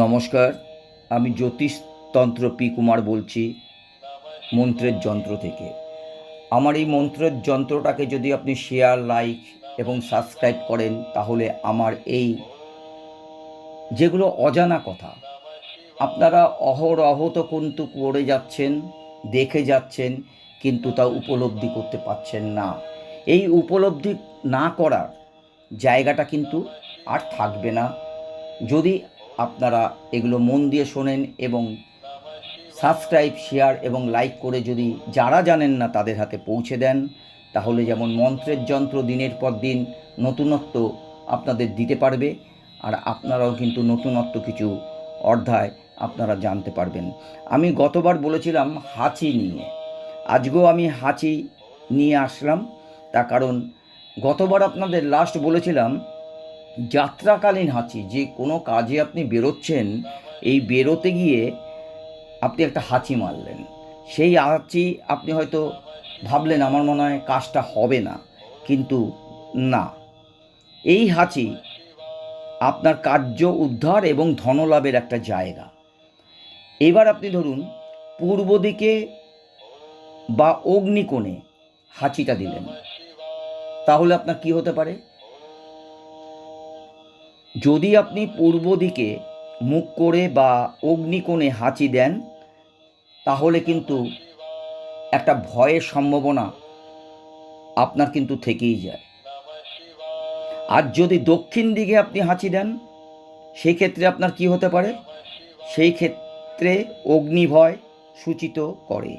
নমস্কার, আমি জ্যোতিষতন্ত্র পি কুমার বলছি, মন্ত্রের যন্ত্র থেকে। আমার এই মন্ত্রের যন্ত্রটাকে যদি আপনি শেয়ার লাইক এবং সাবস্ক্রাইব করেন, তাহলে আমার এই যেগুলো অজানা কথা, আপনারা অহরহ তো কিন্তু করে যাচ্ছেন, দেখে যাচ্ছেন, কিন্তু তা উপলব্ধি করতে পারছেন না। এই উপলব্ধি না করার জায়গাটা কিন্তু আর থাকবে না। যদি আপনারা এগুলো মন দিয়ে শোনেন এবং সাবস্ক্রাইব, শেয়ার এবং লাইক করে যদি যারা জানেন না তাদের হাতে পৌঁছে দেন, তাহলে যেমন মন্ত্রের যন্ত্র দিনের পর দিন নতুনত্ব আপনাদের দিতে পারবে, আর আপনারাও কিন্তু নতুনত্ব কিছু অধ্যায় আপনারা জানতে পারবেন। আমি গতবার বলেছিলাম হাঁচি নিয়ে। আজকেও আমি হাঁচি নিয়ে আসলাম, তার কারণ গতবার আপনাদের লাস্ট বলেছিলাম যাত্রাকালীন হাঁচি যে কোনো কাজে আপনি বেরোচ্ছেন, এই বেরোতে গিয়ে আপনি একটা হাঁচি মারলেন। সেই হাঁচি আপনি হয়তো ভাবলেন, আমার মনে হয় কাজটা হবে না। কিন্তু না। এই হাঁচি আপনার কার্য উদ্ধার এবং ধনলাভের একটা জায়গা। এবার আপনি ধরুন, পূর্ব দিকে বা অগ্নিকোণে হাঁচিটা দিলেন। তাহলে আপনার কি হতে পারে? যদি আপনি পূর্ব দিকে মুখ করে বা অগ্নিকোণে হাঁচি দেন, তাহলে কিন্তু একটা ভয়ের সম্ভাবনা আপনার কিন্তু থেকেই যায়। আর যদি দক্ষিণ দিকে আপনি হাঁচি দেন সেই ক্ষেত্রে আপনার কি হতে পারে? সেই ক্ষেত্রে অগ্নিভয় সূচিত করে।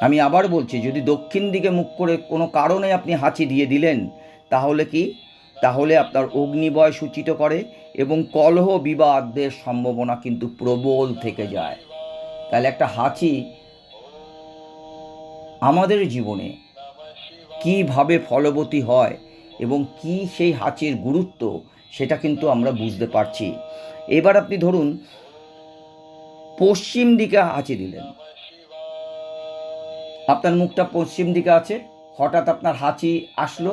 আমি আবার বলছি, যদি দক্ষিণ দিকে মুখ করে কোনো কারণে আপনি হাঁচি দিয়ে দিলেন, তাহলে কি তাহলে আপনার অগ্নিবয় সূচিত করে এবং কলহ বিবাদের সম্ভাবনা কিন্তু প্রবল থেকে যায়। তাহলে একটা হাঁচি আমাদের জীবনে কীভাবে ফলবতী হয় এবং কি সেই হাঁচির গুরুত্ব, সেটা কিন্তু আমরা বুঝতে পারছি। এবার আপনি ধরুন, পশ্চিম দিকে হাঁচি দিলেন। আপনার মুখটা পশ্চিম দিকে আছে, হঠাৎ আপনার হাঁচি আসলো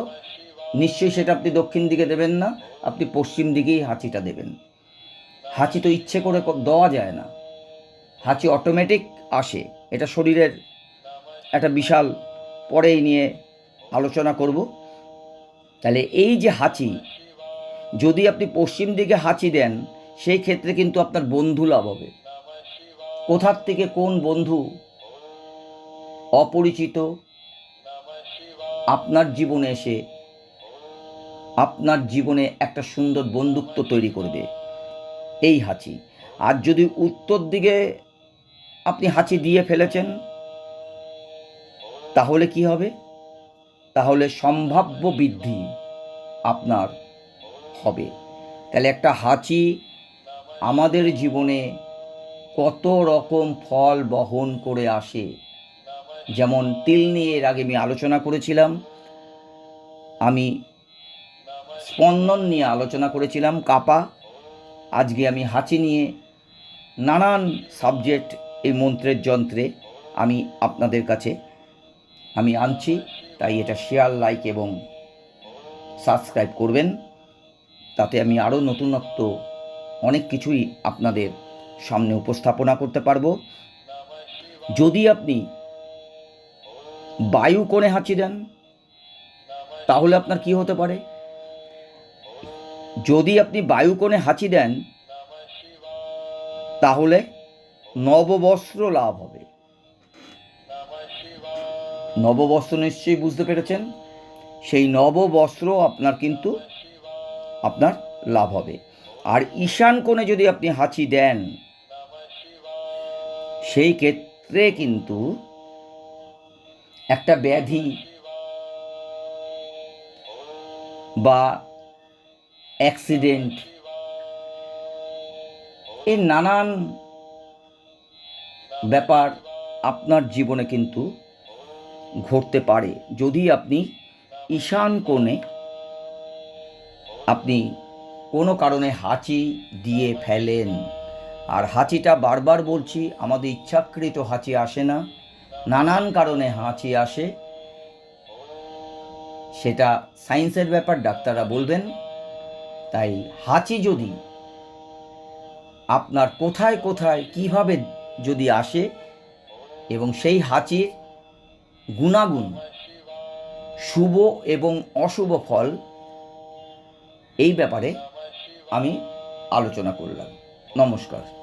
নিশ্চয়ই সেটা আপনি দক্ষিণ দিকে দেবেন না, আপনি পশ্চিম দিকেই হাঁচিটা দেবেন। হাঁচি তো ইচ্ছে করে দেওয়া যায় না। হাঁচি অটোমেটিক আসে, এটা শরীরের একটা বিশাল পরেই নিয়ে আলোচনা করব। তাহলে এই যে হাঁচি, যদি আপনি পশ্চিম দিকে হাঁচি দেন, সেই ক্ষেত্রে কিন্তু আপনার বন্ধু লাভ হবে। কোথার থেকে কোন বন্ধু অপরিচিত আপনার জীবনে এসে আপনার জীবনে একটা সুন্দর বন্ধুত্ব তৈরি করবে। এই হাঁচি। আর যদি উত্তর দিকে আপনি হাঁচি দিয়ে ফেলেছেন, তাহলে কি হবে? তাহলে সম্ভাব্য বৃদ্ধি আপনার হবে। তাহলে একটা হাঁচি আমাদের জীবনে কত রকম ফল বহন করে আসে। যেমন তিল নিয়ে এর আগে আমি আলোচনা করেছিলাম। আমি স্পন্দন নিয়ে আলোচনা করেছিলাম, কাপা। আজকে আমি হাঁচি নিয়ে নানান সাবজেক্ট এই মন্ত্রের যন্ত্রে আমি আপনাদের কাছে আমি আনছি, তাই এটা শেয়ার লাইক এবং সাবস্ক্রাইব করবেন। তাতে আমি আরও নতুনত্ব অনেক কিছুই আপনাদের সামনে উপস্থাপনা করতে পারব। যদি আপনি বায়ু কোণে হাঁচি দেন, তাহলে আপনার কি হতে পারে? যদি আপনি কোণে হাঁচি দেন, তাহলে নববস্ত্র লাভ হবে। নববস্ত্র নিশ্চয়ই বুঝতে পেরেছেন? সেই নববস্ত্র আপনার কিন্তু আপনার লাভ হবে। আর ঈশান কোণে যদি আপনি হাঁচি দেন, সেই ক্ষেত্রে কিন্তু একটা ব্যাধি বা অ্যাক্সিডেন্ট। এর নানান ব্যাপার আপনার জীবনে কিন্তু ঘটতে পারে। যদি আপনি ঈশান কোণে আপনি কোনো কারণে হাঁচি দিয়ে ফেলেন, আর হাঁচিটা বারবার বলছি, আমাদের ইচ্ছাকৃত হাঁচি আসে না, নানান কারণে হাঁচি আসে, সেটা সায়েন্সের ব্যাপার, ডাক্তাররা বলবেন। তাই হাঁচি যদি আপনার কোথায় কোথায় কীভাবে যদি আসে এবং সেই হাঁচির গুণাগুণ, শুভ এবং অশুভ ফল, এই ব্যাপারে আমি আলোচনা করলাম। নমস্কার।